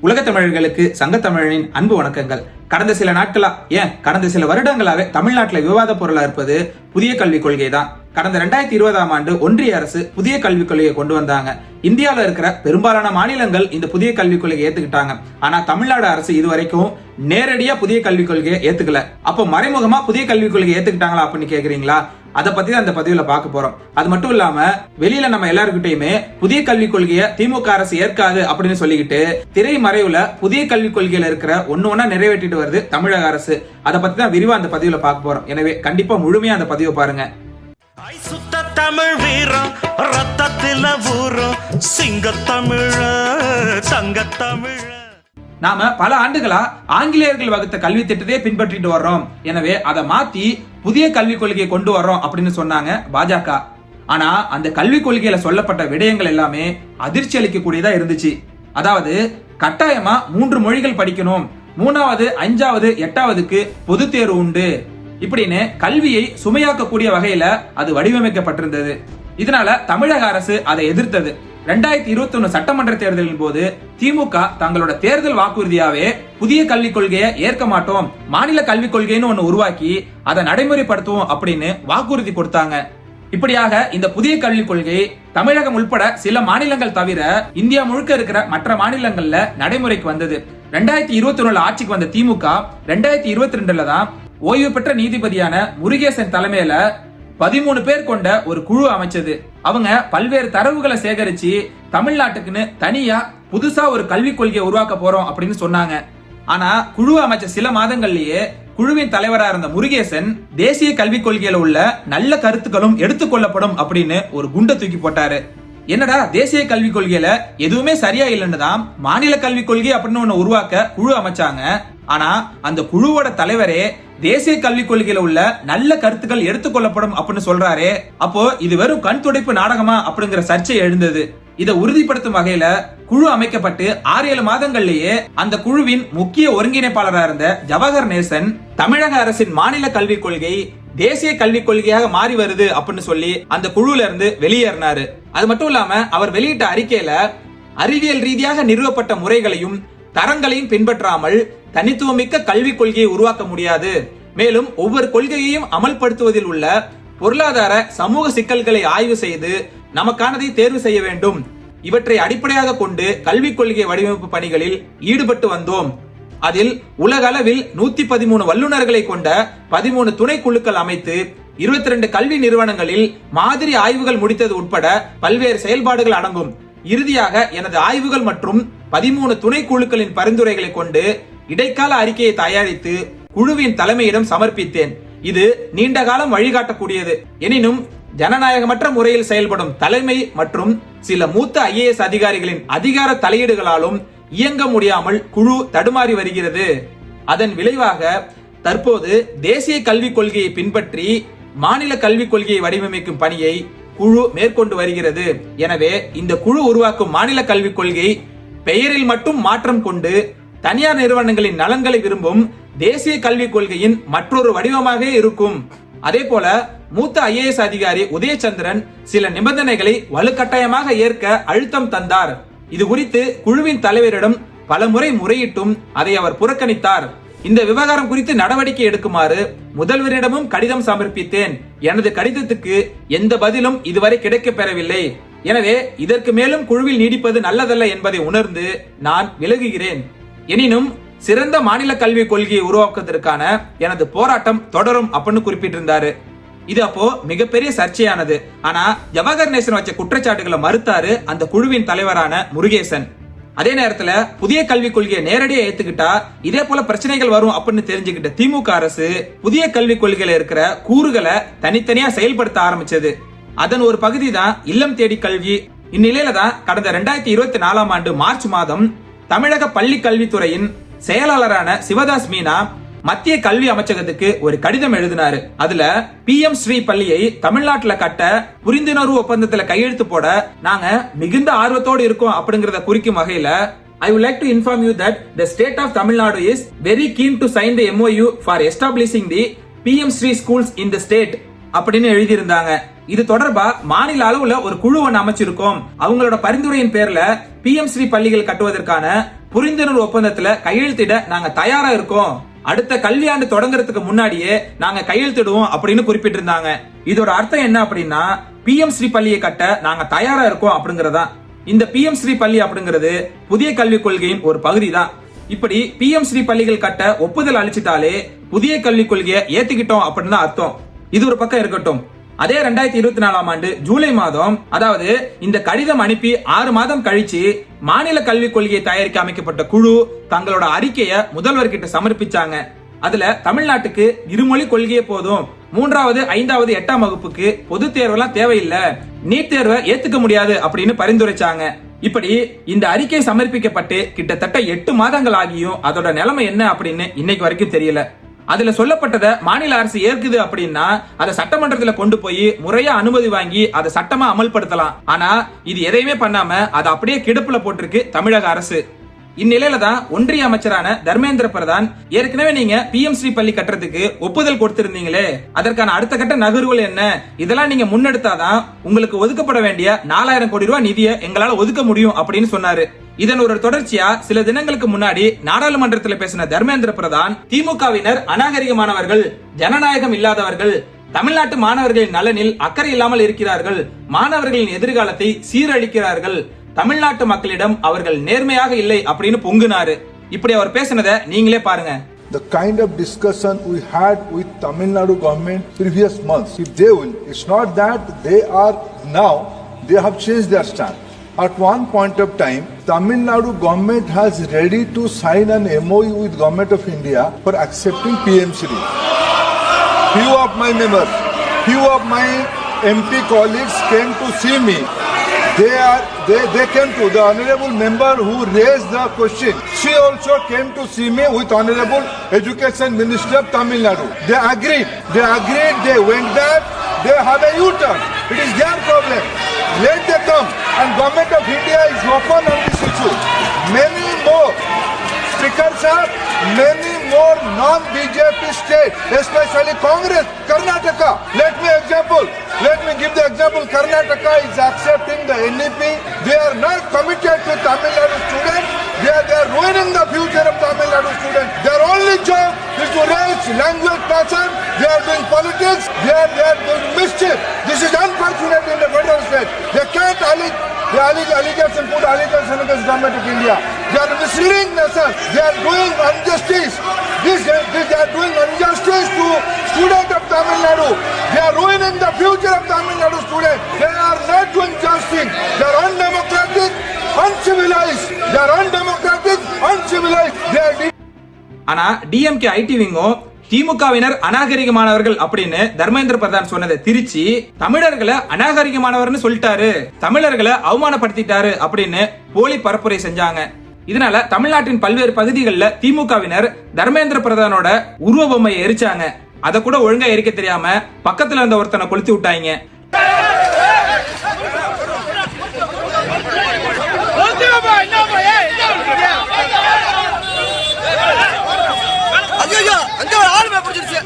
உலக தமிழர்களுக்கு சங்கத்தமிழனின் அன்பு வணக்கங்கள். கடந்த சில நாட்களா ஏன்? கடந்த சில வருடங்களாக தமிழ்நாட்டில் விவாத பொருளா இருப்பது புதிய கல்விக் கொள்கை தான் கடந்த ரெண்டாயிரத்தி இருபதாம் ஆண்டு ஒன்றிய அரசு புதிய கல்விக் கொள்கையை கொண்டு வந்தாங்க. இந்தியாவில் இருக்கிற பெரும்பாலான மாநிலங்கள் இந்த புதிய கல்விக் கொள்கையை ஏத்துக்கிட்டாங்க. ஆனா தமிழ்நாடு அரசு இதுவரைக்கும் நேரடியா புதிய கல்விக் கொள்கையை ஏத்துக்கல. அப்போ மறைமுகமா புதிய கல்விக் கொள்கையை ஏத்துக்கிட்டாங்களா அப்படின்னு கேக்குறீங்களா? அதை பத்தி தான் அந்த பதிவுல பார்க்க போறோம். அது மட்டும் இல்லாம வெளியில நம்ம எல்லாருக்கிட்டையுமே புதிய கல்விக் கொள்கையை திமுக அரசு ஏற்காது அப்படின்னு சொல்லிக்கிட்டு திரை மறைவுல புதிய கல்விக் கொள்கையில இருக்கிற ஒன்னு ஒண்ணா நிறைவேற்றிட்டு வருது தமிழக அரசு. அதை பத்தி தான் விரிவா அந்த பதிவுல பார்க்க போறோம். எனவே கண்டிப்பா முழுமையா அந்த பதிவை பாருங்க. சுத்த தமிழ் வீரம் ரத்தத்தில ஊரம் சிங்க தமிழ தங்க தமிழ நாம பல ஆண்டுகளா ஆங்கிலேயர்கள் வகுத்த கல்வி திட்டத்தையே பின்பற்றிட்டு வர்றோம். எனவே அதை மாத்தி புதிய கல்விக் கொள்கையை கொண்டு வர்றோம் அப்படின்னு சொன்னாங்க பாஜக. ஆனா அந்த கல்விக் கொள்கையில சொல்லப்பட்ட விடயங்கள் எல்லாமே அதிர்ச்சி அளிக்கக்கூடியதா இருந்துச்சு. அதாவது கட்டாயமா மூன்று மொழிகள் படிக்கணும். மூணாவது அஞ்சாவது எட்டாவதுக்கு பொது தேர்வு உண்டு. இப்படின்னு கல்வியை சுமையாக்கக்கூடிய வகையில அது வடிவமைக்கப்பட்டிருந்தது. இதனால தமிழக அரசு அதை எதிர்த்தது. ரெண்டாயிரத்தி இருபத்தி ஒன்னு சட்டமன்ற தேர்தலின் போது திமுக தங்களோட தேர்தல் வாக்குறுதியாவே புதிய கல்விக் கொள்கையை ஏற்க மாட்டோம். மாநில கல்விக் கொள்கைன்னு ஒண்ணு உருவாக்கி அதை நடைமுறைப்படுத்துவோம் அப்படின்னு வாக்குறுதி கொடுத்தாங்க. இப்படியாக இந்த புதிய கல்விக் கொள்கை தமிழகம் உள்பட சில மாநிலங்கள் தவிர இந்தியா முழுக்க இருக்கிற மற்ற மாநிலங்கள்ல நடைமுறைக்கு வந்தது. ரெண்டாயிரத்தி இருபத்தி ஒண்ணுல ஆட்சிக்கு வந்த திமுக ரெண்டாயிரத்தி இருபத்தி ரெண்டுல தான் ஓய்வு பெற்ற நீதிபதியான முருகேசன் தலைமையில பதிமூணு பேர் கொண்ட ஒரு குழு அமைச்சது. அவங்க பல்வேறு தரவுகளை சேகரிச்சு தமிழ்நாட்டுக்குன்னு தனியா புதுசா ஒரு கல்விக் கொள்கையை உருவாக்க போறோம் அப்படின்னு சொன்னாங்க. ஆனா குழு அமைச்ச சில மாதங்கள்லயே குழுவின் தலைவரா இருந்த முருகேசன் தேசிய கல்விக் கொள்கையில உள்ள நல்ல கருத்துக்களும் எடுத்துக்கொள்ளப்படும் அப்படின்னு ஒரு குண்டை தூக்கி போட்டாரு. என்னடா தேசிய கல்விக் கொள்கையில எதுவுமே சரியா இல்லைன்னு தான் மாநில கல்விக் கொள்கை அப்படின்னு ஒன்னு உருவாக்க குழு அமைச்சாங்க. ஆனா அந்த குழுவோட தலைவரே தேசிய கல்விக் கொள்கையில உள்ள நல்ல கருத்துக்கள் எடுத்துக்கொள்ளப்படும் அப்படின்னு சொல்றாரே. அப்போ இது வெறும் கண் துடைப்பு நாடகமா அப்படிங்கிற சர்ச்சை எழுந்தது. இதை உறுதிப்படுத்தும் வகையில குழு அமைக்கப்பட்டு ஆறு ஏழு மாதங்கள்லயே அந்த குழுவின் முக்கிய ஒருங்கிணைப்பாளராக இருந்த ஜவஹர் நேசன் தமிழக அரசின் மாநில கல்விக் கொள்கை தேசிய கல்விக் கொள்கையாக மாறி வருது அப்படின்னு சொல்லி அந்த குழுல இருந்து வெளியேறினாரு. அது மட்டும் இல்லாம அவர் வெளியிட்ட அறிக்கையில அறிவியல் ரீதியாக நிறுவப்பட்ட முறைகளையும் தரங்களையும் பின்பற்றாமல் தனித்துவமிக்க கல்விக் கொள்கையை உருவாக்க முடியாது. மேலும் ஒவ்வொரு கொள்கையையும் அமல்படுத்துவதில் உள்ள பொருளாதார சமூக சிக்கல்களை ஆய்வு செய்து நமக்கானதை தேர்வு செய்ய வேண்டும். இவற்றை அடிப்படையாக கொண்டு கல்விக் கொள்கை வடிவமைப்பு பணிகளில் ஈடுபட்டு வந்தோம். அதில் உலக அளவில் நூத்தி பதிமூணு வல்லுநர்களை கொண்ட பதிமூணு துணை குழுக்கள் அமைத்து இருபத்தி ரெண்டு கல்வி நிறுவனங்களில் மாதிரி ஆய்வுகள் முடித்தது உட்பட பல்வேறு செயல்பாடுகள் அடங்கும். இறுதியாக எனது ஆய்வுகள் மற்றும் பதிமூணு துணை குழுக்களின் பரிந்துரைகளை கொண்டு இடைக்கால அறிக்கையை தயாரித்து குழுவின் தலைமையிடம் சமர்ப்பித்தேன். இது நீண்ட காலம் வழிகாட்டக்கூடியது. எனினும் ஜனநாயகமற்ற முறையில் செயல்படும் தலைமை மற்றும் சில மூத்த ஐஏஎஸ் அதிகாரிகளின் அதிகார தலையீடுகளாலும் இயங்க முடியாமல் குழு தடுமாறி வருகிறது. அதன் விளைவாக தற்போது தேசிய கல்விக் கொள்கையை பின்பற்றி மாநில கல்விக் கொள்கையை வடிவமைக்கும் பணியை குழு மேற்கொண்டு வருகிறது. எனவே இந்த குழு உருவாக்கும் மாநில கல்விக் கொள்கை பெயரில் மட்டும் மாற்றம் கொண்டு தனியார் நிறுவனங்களின் நலன்களை விரும்பும் தேசிய கல்விக் கொள்கையின் மற்றொரு வடிவமாக இருக்கும். அதே போல மூத்த ஐஏஎஸ் அதிகாரி உதயச்சந்திரன் சில நிபந்தனைகளை வலுக்கட்டாயமாக ஏற்க அழுத்தம் தந்தார். இது குறித்து குழுவின் தலைவரிடம் பலமுறை முறையிட்டும் அதை அவர் புறக்கணித்தார். இந்த விவகாரம் குறித்து நடவடிக்கை எடுக்குமாறு முதல்வரிடமும் கடிதம் சமர்ப்பித்தேன். எனது கடிதத்துக்கு எந்த பதிலும் இதுவரை கிடைக்கப் பெறவில்லை எனவே இதற்கு மேலும் குழுவில் நீடிப்பது நல்லதல்ல என்பதை உணர்ந்து நான் விலகுகிறேன். எனினும் சிறந்த மாநில கல்விக் கொள்கையை உருவாக்குவதற்கான எனது போராட்டம் தொடரும் அப்படின்னு குறிப்பிட்டிருந்தாரு. இது அப்போ மிகப்பெரிய சர்ச்சையானது. ஆனா ஜவஹர் நேசன் வச்ச குற்றச்சாட்டுகளை மறுத்தாரு அந்த குழுவின் தலைவரான முருகேசன். அதே நேரத்துல புதிய கல்விக் கொள்கையை நேரடியாக ஏத்துக்கிட்டா இதே போல பிரச்சனைகள் வரும் அப்படின்னு தெரிஞ்சுக்கிட்ட திமுக அரசு புதிய கல்விக் கொள்கையில இருக்கிற கூறுகளை தனித்தனியா செயல்படுத்த ஆரம்பிச்சது. அதன் ஒரு பகுதி தான் இல்லம் தேடி கல்வி. இந்நிலையில தான் கடந்த ரெண்டாயிரத்தி இருபத்தி நாலாம் ஆண்டு மார்ச் மாதம் தமிழக பள்ளி கல்வித்துறையின் செயலாளரான சிவதாஸ் மீனா மத்திய கல்வி அமைச்சகத்துக்கு ஒரு கடிதம் எழுதினாரு. அதுல பி எம் ஸ்ரீ பள்ளியை தமிழ்நாட்டுல கட்ட புரிந்துணர்வு ஒப்பந்தத்துல கையெழுத்து போட நாங்க மிகுந்த ஆர்வத்தோடு இருக்கோம் அப்படிங்கறத குறிக்கும் வகையில I would like to inform you that the state of Tamil Nadu is very keen to sign the the for establishing the P M Shri schools in the state அப்படின்னு எழுதியிருந்தாங்க. இது தொடர்பா மாநில அளவுல ஒரு குழு ஒன்று அமைச்சிருக்கோம். அவங்களோட பரிந்துரையின் பேர்ல பிஎம் ஸ்ரீ பள்ளிகள் கட்டுவதற்கான புரிந்துணர்வு ஒப்பந்தத்துல கையெழுத்திட நாங்க தயாரா இருக்கோம். அடுத்த கல்வியாண்டு தொடங்குறதுக்கு முன்னாடியே நாங்க கையெழுத்திடுவோம் அப்படின்னு குறிப்பிட்டிருந்தாங்க. இதோட அர்த்தம் என்ன அப்படின்னா பிஎம் ஸ்ரீ பள்ளியை கட்ட நாங்க தயாரா இருக்கோம் அப்படிங்கறதா. இந்த பிஎம் ஸ்ரீ பள்ளி அப்படிங்கிறது புதிய கல்விக் கொள்கையின் ஒரு பகுதி தான் இப்படி பிஎம் ஸ்ரீ பள்ளிகள் கட்ட ஒப்புதல் அளிச்சிட்டாலே புதிய கல்விக் கொள்கையை ஏத்துக்கிட்டோம் அப்படின்னு தான் அர்த்தம். இது ஒரு பக்கம் இருக்கட்டும். அதே ரெண்டாயிரத்தி இருபத்தி நாலாம் ஆண்டு ஜூலை மாதம் அதாவது இந்த கடிதம் அனுப்பி ஆறு மாதம் கழிச்சு மாநில கல்விக் கொள்கையை தயாரிக்க அமைக்கப்பட்ட குழு தங்களோட அறிக்கையை முதல்வர்கிட்ட சமர்ப்பிச்சாங்க. அதுல தமிழ்நாட்டுக்கு இருமொழி கொள்கையே போதும். மூன்றாவது ஐந்தாவது எட்டாம் வகுப்புக்கு பொது தேர்வெல்லாம் தேவையில்லை. நீட் தேர்வை ஏத்துக்க முடியாது அப்படின்னு பரிந்துரைச்சாங்க. இப்படி இந்த அறிக்கை சமர்ப்பிக்கப்பட்டு கிட்டத்தட்ட எட்டு மாதங்கள் ஆகியும் அதோட நிலைமை என்ன அப்படின்னு இன்னைக்கு வரைக்கும் தெரியல. அதுல சொல்லப்பட்டதை மாநில அரசு ஏற்குது அப்படின்னா அதை சட்டமன்றத்துல கொண்டு போய் முறையா அனுமதி வாங்கி அதை சட்டமா அமல்படுத்தலாம். ஆனா இது எதையுமே பண்ணாம அதை அப்படியே கிடப்புல போட்டிருக்கு தமிழக அரசு. இந்நிலையில தான் ஒன்றிய அமைச்சரான தர்மேந்திர பிரதான் ஏற்கனவே நீங்க பிஎம் ஸ்ரீ பள்ளி கட்டுறதுக்கு ஒப்புதல் கொடுத்திருந்தீங்களே. அதற்கான அடுத்த கட்ட நகர்வுகள் என்ன? இதெல்லாம் நீங்க முன்னெடுத்தாதான் உங்களுக்கு ஒதுக்கப்பட வேண்டிய நாலாயிரம் கோடி ரூபாய் நிதியை எங்களால ஒதுக்க முடியும் அப்படின்னு சொன்னாரு. இதன் ஒரு தொடர்ச்சியா சில தினங்களுக்கு முன்னாடி நாடாளுமன்றத்தில் பேசின தர்மேந்திர பிரதான் திமுகவினர் அநாகரிகமானவர்கள் ஜனநாயகம் இல்லாதவர்கள் தமிழ்நாட்டு மாணவர்களின் நலனில் அக்கறை இல்லாமல் இருக்கிறார்கள் மாணவர்களின் எதிர்காலத்தை சீரழிக்கிறார்கள் தமிழ்நாட்டு மக்களிடம் அவர்கள் நேர்மையாக இல்லை அப்படின்னு பொங்குனாரு இப்படி அவர் பேசினதை நீங்களே பாருங்க the kind of discussion we had with Tamil Nadu government previous months. If they will, it's not that they are now, they have changed their stand. At one point of time, Tamil Nadu government has ready to sign an MOU with government of India for accepting PMC. Few of my members, few of my MP colleagues came to see me they are they, they came to the honorable member who raised the question. She also came to see me with honorable education minister of Tamil Nadu. They agreed. They agreed. They went back. They have a U-turn. It is their problem. Let them come. And government of India is open on this issue. Many more Speaker sir, many more non-BJP states, especially Congress, Karnataka. Let me example. Let me give the example. Karnataka is accepting the NEP. They are not committed to Tamil Nadu students. They are, they are ruining the future of Tamil Nadu students. Their only job is to raise language passion. They are doing politics. They are, they are doing mischief. This is unfortunate in the federal state. They can't allege, they allege allegation, put allegation against government of India. They are misleading nation. They are doing injustice. This, this, they are doing injustice to students of Tamil Nadu. They are ruining the future of Tamil Nadu students. They are not doing justice. They are undemocratic, uncivilized. They are undemocratic, uncivilized. They are ஆனா DMK IT விங்கும் திமுகவினர் அநாகரிகமானவர்கள் அப்படின்னு தர்மேந்திர பிரதான் சொன்னதை திருச்சி தமிழர்களை அநாகரிகமானவர்னு சொல்லிட்டாரு தமிழர்களை அவமானப்படுத்திட்டாரு அப்படின்னு போலி பரப்புரை செஞ்சாங்க இதனால தமிழ்நாட்டின் பல்வேறு பகுதிகளில் திமுகவினர் தர்மேந்திர பிரதானோட உருவ பொம்மையை எரிச்சாங்க அதை கூட ஒழுங்கா எரிக்க தெரியாம பக்கத்துல இருந்த ஒருத்தனை கொளுத்தி விட்டாங்க ஐயோ அங்க ஒரு ஆள் மேல பிடிச்சிருச்சு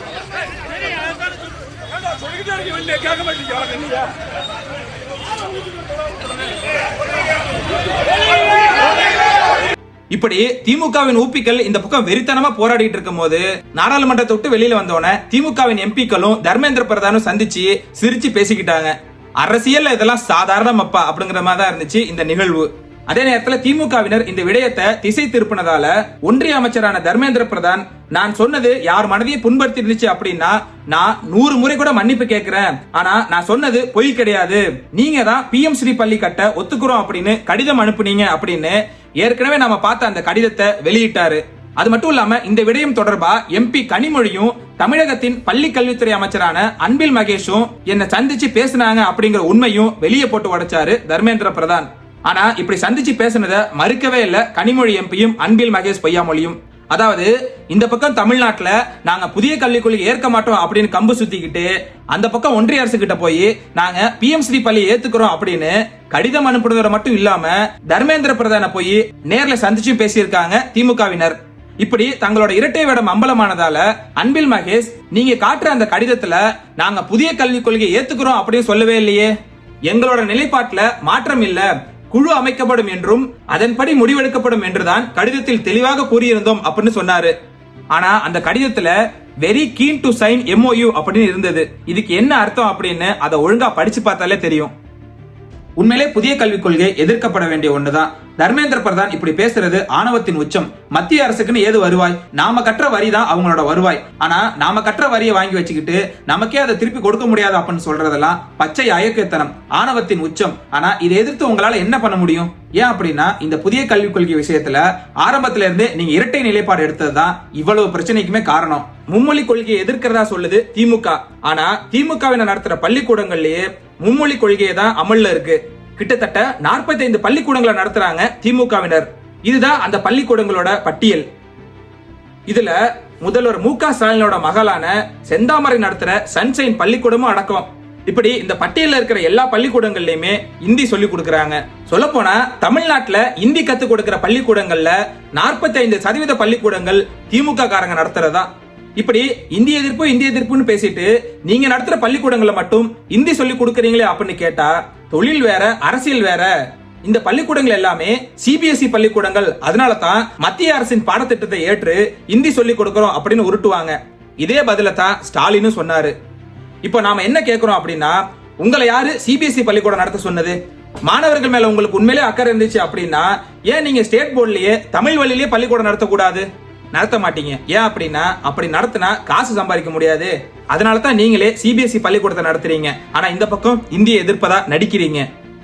இப்படி திமுகவின் ஊப்பிக்கள் இந்த பக்கம் வெறித்தனமா போராடிட்டு இருக்கும் போது நாடாளுமன்றத்தை விட்டு வெளியில வந்தோடனே திமுகவின் எம்பிக்களும் தர்மேந்திர பிரதானும் சந்திச்சு சிரிச்சு பேசிக்கிட்டாங்க. அரசியல் இதெல்லாம் சாதாரணம் அப்பா அப்படிங்கிற மாதிரி தான் இருந்துச்சு இந்த நிகழ்வு. அதே நேரத்துல திமுகவினர் இந்த விடயத்தை திசை திருப்பினதால ஒன்றிய அமைச்சரான தர்மேந்திர பிரதான் நான் சொன்னது யார் மனதையும் புண்படுத்தி இருந்துச்சு அப்படின்னா நான் நூறு முறை கூட மன்னிப்பு கேட்கிறேன். ஆனா நான் சொன்னது பொய் கிடையாது. நீங்க தான் பிஎம் ஸ்ரீ பள்ளி கட்ட ஒத்துக்கிறோம் அப்படின்னு கடிதம் அனுப்புனீங்க அப்படின்னு ஏற்கனவே நாம பார்த்த அந்த கடிதத்தை வெளியிட்டாரு. அது மட்டும் இல்லாம இந்த விடயம் தொடர்பா எம்பி கனிமொழியும் தமிழகத்தின் பள்ளி கல்வித்துறை அமைச்சரான அன்பில் மகேஷும் என்ன சந்திச்சு பேசினாங்க அப்படிங்கிற உண்மையும் வெளியே போட்டு உடைச்சாரு தர்மேந்திர பிரதான். ஆனா இப்படி சந்திச்சு பேசுனதை மறுக்கவே இல்ல. கனிமொழி எம்பியும் அன்பில் மகேஷ் பொய்யாமொழியும். அதாவது இந்த பக்கம் தமிழ்நாட்டில் நாங்க புதிய கல்விக் கொள்கை ஏற்க மாட்டோம் அப்படின்னு கம்பு சுத்திக்கிட்டு அந்த பக்கம் ஒன்றிய அரசு கிட்ட போய் நாங்க பிஎம் ஸ்ரீ பள்ளி ஏத்துக்கிறோம் அப்படின்னு கடிதம் அனுப்புனதோட மட்டும் இல்லாம தர்மேந்திர பிரதான போய் நேர்ல சந்திச்சு பேசியிருக்காங்க திமுகவினர். இப்படி தங்களோட இரட்டை வேடம் அம்பலமானதால அன்பில் மகேஷ் நீங்க காட்டுற அந்த கடிதத்துல நாங்க புதிய கல்விக் கொள்கையை ஏத்துக்கிறோம் அப்படின்னு சொல்லவே இல்லையே. எங்களோட நிலைப்பாட்டுல மாற்றம் இல்லை. குழு அமைக்கப்படும் என்றும் அதன்படி முடிவெடுக்கப்படும் என்றுதான் கடிதத்தில் தெளிவாக கூறியிருந்தோம் அப்படின்னு சொன்னாரு. ஆனா அந்த கடிதத்துல very keen to sign MOU அப்படின்னு இருந்தது. இதுக்கு என்ன அர்த்தம் அப்படின்னு அதை ஒழுங்கா படிச்சு பார்த்தாலே தெரியும். உண்மையிலே புதிய கல்விக் கொள்கை எதிர்க்கப்பட வேண்டிய ஒண்ணுதான். தர்மேந்திர பிரதான் இப்படி பேசுறது ஆணவத்தின் உச்சம். மத்திய அரசுக்குன்னு ஏது வருவாய்? நாம கட்டுற வரி தான் அவங்களோட வருவாய். ஆனா நாம கட்டுற வரியை வாங்கி வச்சுக்கிட்டு நமக்கே அதை திருப்பி கொடுக்க முடியாது அப்படின்னு சொல்றதெல்லாம் பச்சை அயக்கத்தனம் ஆணவத்தின் உச்சம். ஆனா இதை எதிர்த்து உங்களால என்ன பண்ண முடியும்? ஏன் அப்படின்னா இந்த புதிய கல்விக் கொள்கை விஷயத்துல ஆரம்பத்துல இருந்தே நீங்க இரட்டை நிலைப்பாடு எடுத்தது தான் இவ்வளவு பிரச்சனைக்குமே காரணம். மும்மொழி கொள்கையை எதிர்க்கிறதா சொல்லுது திமுக. ஆனா திமுகவினர் நடத்துற பள்ளிக்கூடங்கள்லயே மும்மொழி கொள்கையை தான் அமல்ல இருக்கு. கிட்டத்தட்ட 45 பள்ளிக்கூடங்களை நடத்துறாங்க திமுகவினர். இதுதான் அந்த பள்ளிக்கூடங்களோட பட்டியல். இதுல முதல்வர் மு க ஸ்டாலினோட மகளான செந்தாமரை நடத்துற சன்ஷைன் பள்ளிக்கூடமும் அடக்கம். இப்படி இந்த பட்டியலில் இருக்கிற எல்லா பள்ளிக்கூடங்கள்லயுமே இந்தி சொல்லி கொடுக்கறாங்க. சொல்ல போனா தமிழ்நாட்டுல இந்தி கத்து கொடுக்கிற பள்ளிக்கூடங்கள்ல 45% சதவீத பள்ளிக்கூடங்கள் திமுக காரங்க நடத்துறதா? இப்படி இந்திய எதிர்ப்பு இந்திய எதிர்ப்புன்னு பேசிட்டு நீங்க நடத்துற பள்ளிக்கூடங்களை மட்டும் இந்தி சொல்லி கொடுக்கறீங்களே அப்படின்னு கேட்டா தொழில் வேற அரசியல் வேற. இந்த பள்ளிக்கூடங்கள் எல்லாமே சிபிஎஸ்இ பள்ளிக்கூடங்கள். அதனால தான் மத்திய அரசின் பாடத்திட்டத்தை ஏற்று இந்தி சொல்லி கொடுக்கறோம் அப்படின்னு உருட்டுவாங்க. இதே பதில தான் ஸ்டாலினும் சொன்னாரு. இப்போ நாம என்ன கேட்கிறோம் அப்படின்னா உங்களை யாரு சிபிஎஸ்இ பள்ளிக்கூடம் நடத்த சொன்னது? மாணவர்கள் மேல உங்களுக்கு உண்மையிலே அக்கறை இருந்துச்சு அப்படின்னா ஏன் நீங்க ஸ்டேட் போர்ட்லயே தமிழ் வழியிலேயே பள்ளிக்கூடம் நடத்தக்கூடாது? நடத்த மாட்டீங்க. ஏன் அப்படின்னா அப்படி நடத்தினா காசு சம்பாதிக்க முடியாது. அதனால தான் நீங்களே சிபிஎஸ்இ பள்ளிக்கூடத்தை நடத்துறீங்க. ஆனா இந்த பக்கம் இந்திய எதிர்ப்பதா நடிக்கிறீங்க.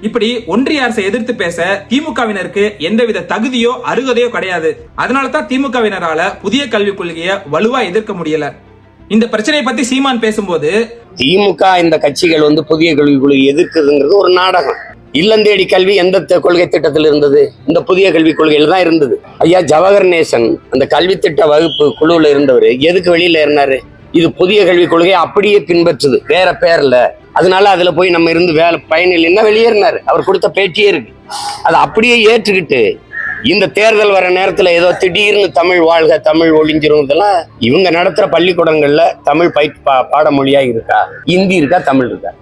இப்படி ஒன்றிய அரசை எதிர்த்து பேச திமுகவினருக்கு எந்தவித தகுதியோ அருகதையோ கிடையாது. அதனால தான் திமுகவினரால புதிய கல்விக் கொள்கையை வலுவா எதிர்க்க முடியல. இந்த பிரச்சனையை பத்தி சீமான் பேசும்போது திமுக இந்த கட்சிகள் வந்து புதிய கல்விக் கொள்கையை எதிர்க்குதுங்கிறது ஒரு நாடகம். இல்லந்தேடி கல்வி எந்த கொள்கை திட்டத்தில் இருந்தது? இந்த புதிய கல்விக் கொள்கையில் தான் இருந்தது. ஐயா ஜவஹர் நேசன் அந்த கல்வி திட்ட வகுப்பு குழுவில் இருந்தவர் எதுக்கு வெளியில இருந்தாரு இது புதிய கல்விக் கொள்கையை அப்படியே பின்பற்றுது. வேற பேர்ல. அதனால அதுல போய் நம்ம இருந்து வேலை பயனில்லைன்னா வெளியேறினாரு? அவர் கொடுத்த பேட்டியே இருக்கு. அதை அப்படியே ஏற்றுக்கிட்டு இந்த தேர்தல் வர நேரத்துல ஏதோ திடீர்னு தமிழ் வாழ்க தமிழ் ஒழிஞ்சிரும் இதெல்லாம் இவங்க நடத்துற பள்ளிக்கூடங்கள்ல தமிழ் பயிற்சி பா- பாடமொழியா இருக்கா? இந்தி இருக்கா? தமிழ் இருக்கா?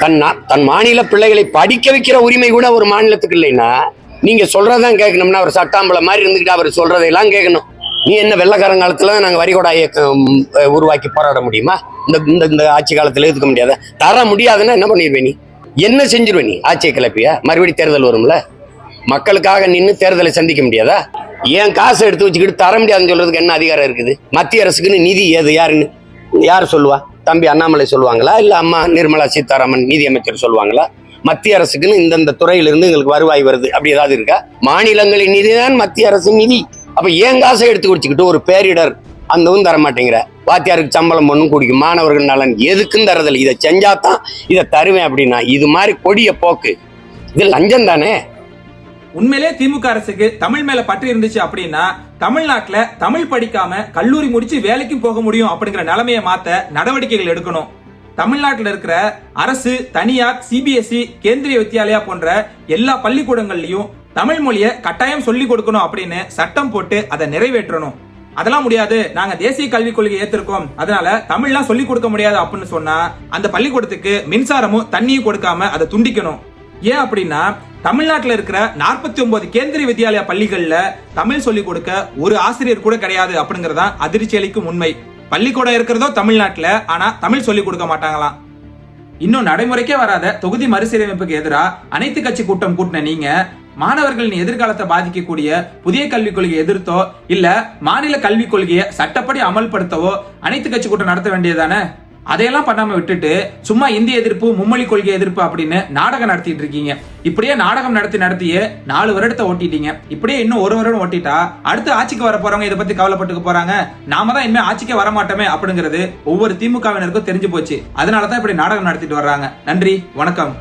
தன் தன் மாநில பிள்ளைகளை படிக்க வைக்கிற உரிமை கூட ஒரு மாநிலத்துக்கு இல்லைன்னா நீங்க சொல்றதான் கேட்கணும்னா அவர் சட்டாம்பளை மாதிரி இருந்துகிட்டு அவர் சொல்றதையெல்லாம் கேட்கணும். நீ என்ன வெள்ளக்காரங்காலத்துல நாங்க வரிகொடா இயக்கம் உருவாக்கி போராட முடியுமா? இந்த இந்த இந்த ஆட்சி காலத்துல எதுக்க முடியாத? தர முடியாதுன்னா என்ன பண்ணிருவே நீ? என்ன செஞ்சிருவே நீ? ஆட்சியை கிளப்பியா? மறுபடியும் தேர்தல் வரும்ல? மக்களுக்காக நின்று தேர்தலை சந்திக்க முடியாதா? ஏன் காசை எடுத்து வச்சுக்கிட்டு தர முடியாதுன்னு சொல்றதுக்கு என்ன அதிகாரம் இருக்குது? மத்திய அரசுக்குன்னு நிதி ஏது? யாருன்னு? யார் சொல்லுவா? தம்பி அண்ணாமலை சொல்லுவாங்களா? இல்லை அம்மா நிர்மலா சீதாராமன் நிதியமைச்சர் சொல்லுவாங்களா? மத்திய அரசுக்குன்னு இந்தந்த துறையிலிருந்து எங்களுக்கு வருவாய் வருது. அப்படி ஏதாவது இருக்கா? மாநிலங்களின் நிதிதான் மத்திய அரசு நிதி. அப்போ ஏன் காசை எடுத்து குடிச்சுக்கிட்டு ஒரு பேரிடர் அந்தவும் தர மாட்டேங்கிற? வாத்தியாருக்கு சம்பளம் ஒன்றும் குடிக்கும். மாணவர்கள் நலன் எதுக்கும் தரதில்லை. இதை செஞ்சாதான் இதை தருவேன் அப்படின்னா இது மாதிரி கொடிய போக்கு. இது லஞ்சம் தானே? உண்மையிலே திமுக அரசுக்கு தமிழ் மேல பற்று இருந்துச்சு அப்படின்னா தமிழ்நாட்டுல தமிழ் படிக்காம கல்லூரி முடிச்சு வேலைக்கும் போக முடியும் அப்படிங்கிற நிலைமையை மாத்த நடவடிக்கைகள் எடுக்கணும். தமிழ்நாட்டில் இருக்கிற அரசு தனியார் சிபிஎஸ்இ கேந்திரிய வித்யாலயா போன்ற எல்லா பள்ளிக்கூடங்கள்லயும் தமிழ் மொழியை கட்டாயம் சொல்லி கொடுக்கணும் அப்படின்னு சட்டம் போட்டு அதை நிறைவேற்றணும். அதெல்லாம் முடியாது. நாங்க தேசிய கல்விக் கொள்கை ஏத்திருக்கோம். அதனால தமிழ்லாம் சொல்லி கொடுக்க முடியாது அப்படின்னு சொன்னா அந்த பள்ளிக்கூடத்துக்கு மின்சாரமும் தண்ணியும் கொடுக்காம அதை துண்டிக்கணும். ஏன் அப்படின்னா தமிழ்நாட்டில் இருக்கிற நாற்பத்தி ஒன்பது கேந்திரிய வித்யாலயா பள்ளிகளில் தமிழ் சொல்லிக் கொடுக்க ஒரு ஆசிரியர் கூட கிடையாது அப்படிங்கறதா அதிர்ச்சி அளிக்கும் உண்மை. பள்ளிக்கூடம் இருக்கிறதோ தமிழ்நாட்டில் ஆனா தமிழ் சொல்லிக் கொடுக்க மாட்டாங்களாம். இன்னும் நடைமுறைக்கே வராத தொகுதி மறுசீரமைப்புக்கு எதிராக அனைத்து கட்சி கூட்டம் கூட்டின நீங்க மாணவர்களின் எதிர்காலத்தை பாதிக்கக்கூடிய புதிய கல்விக் கொள்கையை எதிர்த்தோ இல்ல மாநில கல்விக் கொள்கையை சட்டப்படி அமல்படுத்தவோ அனைத்து கட்சி கூட்டம் நடத்த வேண்டியதானே அதையெல்லாம் பண்ணாம விட்டுட்டு சும்மா இந்திய எதிர்ப்பு மும்மொழி கொள்கை எதிர்ப்பு அப்படின்னு நாடகம் நடத்திட்டு இருக்கீங்க. இப்படியே நாடகம் நடத்தி நடத்தியே நாலு வருடத்தை ஓட்டிட்டீங்க. இப்படியே இன்னும் ஒரு வருடம் ஓட்டிட்டா அடுத்து ஆட்சிக்கு வர போறவங்க இதை பத்தி கவலைப்பட்டுக்க போறாங்க. நாம தான் இனிமே ஆட்சிக்கு வர மாட்டோமே அப்படிங்கிறது ஒவ்வொரு திமுகவினருக்கும் தெரிஞ்சு போச்சு. அதனால தான் இப்படி நாடகம் நடத்திட்டு வர்றாங்க. நன்றி வணக்கம்.